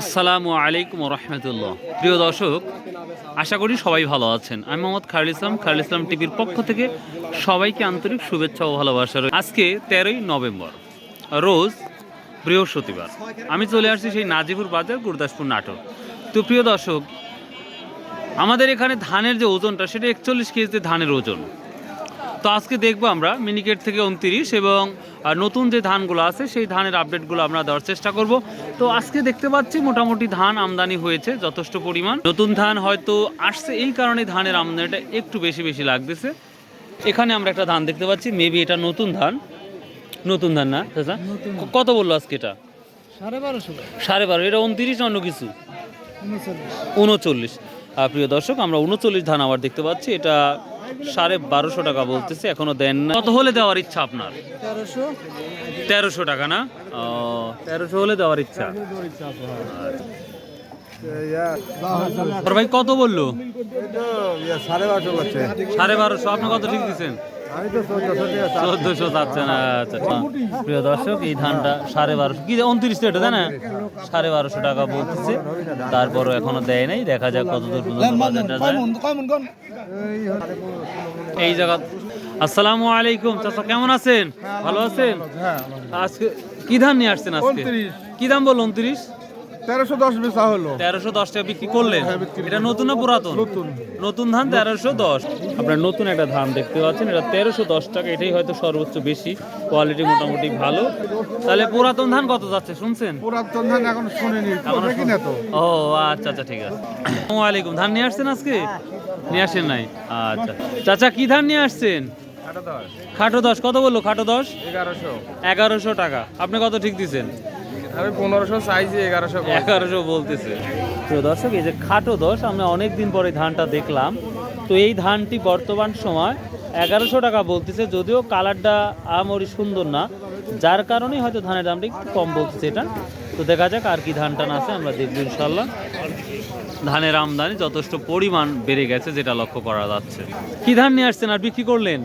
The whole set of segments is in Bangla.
আসসালামু আলাইকুম রহমতুল্লাহ প্রিয় দর্শক, আশা করি সবাই ভালো আছেন। আমি মোহাম্মদ খায়রুল ইসলাম খায়রুল ইসলাম টিভির পক্ষ থেকে সবাইকে আন্তরিক শুভেচ্ছা ও ভালোবাসা রইল। আজকে তেরোই নভেম্বর, রোজ বৃহস্পতিবার। আমি চলে আসছি সেই নাজিপুর বাজার, গুরদাসপুর নাটক তো প্রিয় দর্শক, আমাদের এখানে ধানের যে ওজনটা, সেটা একচল্লিশ কেজিতে ধানের ওজন। তো আজকে দেখব আমরা মিনিকেট থেকে উনত্রিশ এবং নতুন যে ধানগুলো আছে সেই ধানের আপডেটগুলো আমরা দেওয়ার চেষ্টা করব। তো আজকে দেখতে পাচ্ছি মোটামুটি ধান আমদানি হয়েছে যথেষ্ট পরিমাণ। নতুন ধান হয়তো আসছে এই কারণে ধানের আমদানিটা একটু বেশি বেশি লাগতেছে। এখানে আমরা একটা ধান দেখতে পাচ্ছি মেবি এটা নতুন ধান। নতুন ধান না কত বলল আজকে এটা? সাড়ে বারোশো। সাড়ে বারো এটা উনত্রিশ অন্য কিছু? উনচল্লিশ। প্রিয় দর্শক আমরা উনচল্লিশ ধান আবার দেখতে পাচ্ছি। এটা সাড়ে বারোশো টাকা বলতেছে এখনও দেন না। কত হলে দেওয়ার ইচ্ছা আপনার? তেরোশো। টাকা না? ও তেরোশো হলে দেওয়ার ইচ্ছা। ভাই কত বলল? সাড়ে বারোশো। আপনি কত ঠিক দিচ্ছেন? চোদ্দশো চোদ্দশো যাচ্ছেন আচ্ছা আচ্ছা। প্রিয় দর্শক এই ধানটা সাড়ে বারোশো কি উনত্রিশ এটা তাই না? সাড়ে বারোশো টাকা বলতেছে। তারপরও এখনও দেয় নাই। দেখা যাক কত দূর পর্যন্ত বাজারটা যায়। এই জায়গা আসসালামু আলাইকুম চাচা কেমন আছেন? ভালো আছেন? আজকে কি ধান নিয়ে আসছেন আজকে? কি দাম বলল উনত্রিশ? তেরোশো দশ বেচা হলো। তেরোশো দশ টাকা বিক্রি করলেন। এটা নতুন না পুরাতন? নতুন। ধান তেরোশো দশ। আপনার নতুন একটা ধান দেখতে পাচ্ছেন। এটা তেরোশো দশ টাকা এটাই হয়তো সর্বোচ্চ বেশি। কোয়ালিটি মোটামুটি ভালো। তাহলে পুরাতন ধান কত যাচ্ছে শুনছেন? পুরাতন ধান এখন শুনিনি দেখি না তো? ও আচ্ছা আচ্ছা ঠিক আছে। আসসালামু আলাইকুম ধান নিয়ে আসছেন আজকে? নিয়ে আসেন নাই? আচ্ছা। চাচা কি ধান নিয়ে আসছেন? খাটো দশ। কত বলল খাটো দশ? এগারোশো। এগারোশো টাকা। আপনি কত ঠিক দিচ্ছেন আমি পনেরোশো চাইছি এগারোশো এগারোশো বলতেছে। প্রিয় দর্শক এই যে খাটো দশ আমরা অনেক দিন পরে ধানটা দেখলাম। তো এই ধানটি বর্তমান সময় এগারোশো টাকা বলতেছে যদিও কালারটা আমরি সুন্দর না। যার কারণেই হয়তো ধানের দামটা একটু কম বলতেছে এটা। তো দেখা যাক আর কি ধান টান আছে আমরা দেখব ইনশাল্লাহ ধানের আমদানি যথেষ্ট পরিমাণ বেড়ে গেছে যেটা লক্ষ্য করা যাচ্ছে। কি ধান নিয়ে আসছেন আর বিক্রি করলেন?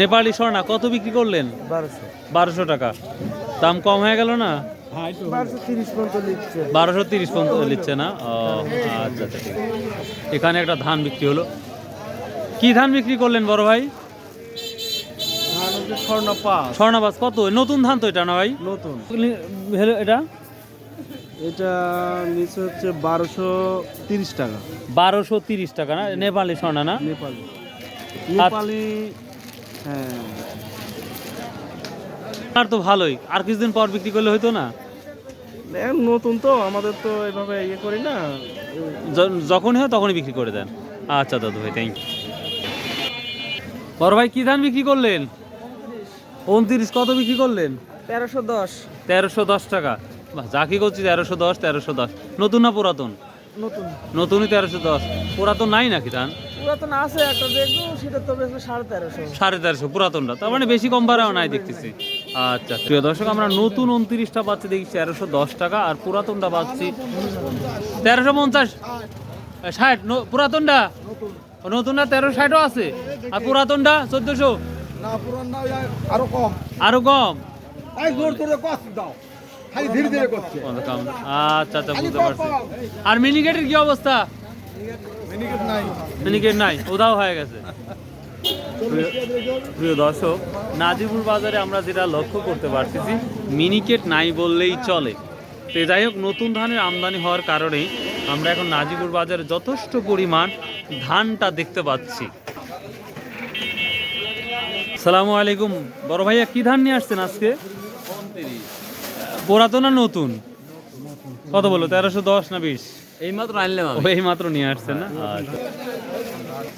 নেপালি স্বর্ণা কত বিক্রি করলেন? বারোশো। বারোশো টাকা। দাম কম হয়ে গেল না? বারোশো তিরিশ পর্যন্ত লিখছে বারোশো তিরিশ পর্যন্ত নিচ্ছে না? ও আচ্ছা আচ্ছা ঠিক এখানে একটা ধান বিক্রি হলো। কি ধান বিক্রি করলেন বড় ভাই? ধান হচ্ছে স্বর্ণ পাঁচ। স্বর্ণাবাস কত? নতুন ধান তো এটা না ভাই? নতুন। হলো এটা? এটা নিচে হচ্ছে বারোশো তিরিশ টাকা। বারোশো তিরিশ টাকা না? নেপালি স্বর্ণা না? নেপালি। নেপালি হ্যাঁ। আর তো ভালোই। আর কিছুদিন পর বিক্রি করলে হতো না? নতুন তো আমাদের তো এভাবে ইয়ে করি না। যখনই হয় তখনই বিক্রি করে দেন। আচ্ছা দাদু ভাই থ্যাংক ইউ বড় ভাই কি ধান বিক্রি করলেন? উনত্রিশ কত বিক্রি করলেন? তেরোশো দশ। তেরোশো দশ টাকা। বাহ, যা কি করছি তেরোশো দশ তেরোশো দশ। নতুন না পুরাতন? নতুন। নতুনই তেরোশো দশ। পুরাতন নাই নাকি ধান? পুরাতন আছে একটা দেখব সেটা তো বেশ সাড়ে তেরোশো। সাড়ে তেরোশো পুরাতনটা। তার মানে বেশি কম ভাড়াও নাই দেখতেছি। আচ্ছা প্রিয় দর্শক আমরা নতুন উনত্রিশটা পাচ্ছি দেখি তেরোশো দশ টাকা আর পুরাতনটা পাচ্ছি তেরোশো পঞ্চাশ। ষাট পুরাতনটা? নতুনটা তেরো ষাটও আছে? আর পুরাতনটা চোদ্দশো? না আরও কম। আরও কম? আই জোর করে কষ্ট দাও। ধীরে ধীরে করছে। আচ্ছা আচ্ছা বুঝতে পারছি। আর মিনিকেটের কি অবস্থা? মিনিকেট নাই। মিনিকেট নাই উধাও হয়ে গেছে। প্রিয়- প্রিয় দর্শক নাজিপুর বাজারে আমরা যেটা লক্ষ্য করতে পারতেছি মিনিকেট নাই বললেই চলে। তো যাই হোক নতুন ধানের আমদানি হওয়ার কারণে আমরা এখন নাজিপুর বাজারে যথেষ্ট পরিমাণ ধানটা দেখতে পাচ্ছি। সালামু আলাইকুম। বড় ভাইয়া কি ধান নিয়ে আসছেন আজকে? পুরাতন না নতুন? কত বলো তেরোশো দশ না বিশ? এই আনলাম আমি এই নিয়ে আসছেন না?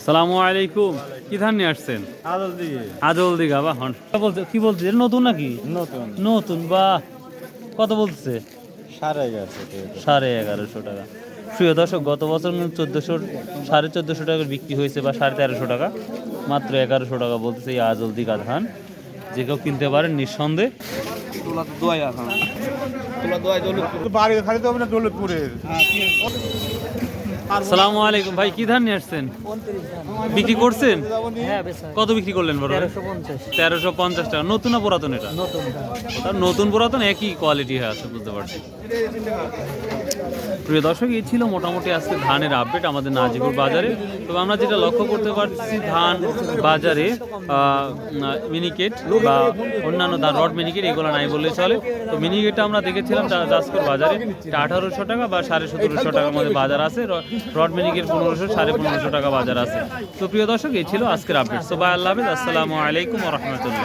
সালামু আলাইকুম। কি ধান নিয়ে আসছেন? আদল দিকে আজল দিঘা বা হন। বলছে কি বলছে? নতুন নাকি? নতুন। নতুন বা কত বলছে? সাড়ে এগারোশো সাড়ে এগারোশো টাকা। প্রিয় দর্শক গত বছর চোদ্দোশো সাড়ে চোদ্দোশো টাকা বিক্রি হয়েছে বা সাড়ে তেরোশো টাকা। মাত্র এগারোশো টাকা বলতেছে এই আজল দিঘা ধান। যে কেউ কিনতে পারেন নিঃসন্দেহে। তোলা তো দোয়াই এখন তোলা দোয়াই দৌলতপুর। বাড়ি খালি তো হবে না দৌলতপুরের। সালামু আলাইকুম। ভাই কি ধান নিয়ে আসছেন? বিক্রি করছেন? হ্যাঁ কত বিক্রি করলেন বড় তেরোশো পঞ্চাশ। টাকা। নতুন না পুরাতন এটা? নতুন। নতুন পুরাতন একই কোয়ালিটি হয়ে আছে বুঝতে পারছি। প্রিয় দর্শক, এই ছিল মোটামুটি আজকে ধানের আপডেট আমাদের নাজিপুর বাজারে। তবে আমরা যেটা লক্ষ্য করতে পারছি, ধান বাজারে মিনিকেট বা অন্যান্য ধান রড মিনিকেট এগুলো নাই বললে চলে। তো মিনিকেটটা আমরা দেখেছিলাম জাজপুর বাজারে আঠারোশো টাকা বা সাড়ে সতেরোশো টাকার মধ্যে বাজার আছে। রড মিনিকেট পনেরোশো, সাড়ে পনেরোশো টাকা বাজার আছে। তো প্রিয় দর্শক, এই ছিল আজকের আপডেট তো বাই আল্লাহ আসসালামু আলাইকুম রহমতুল্লাহ।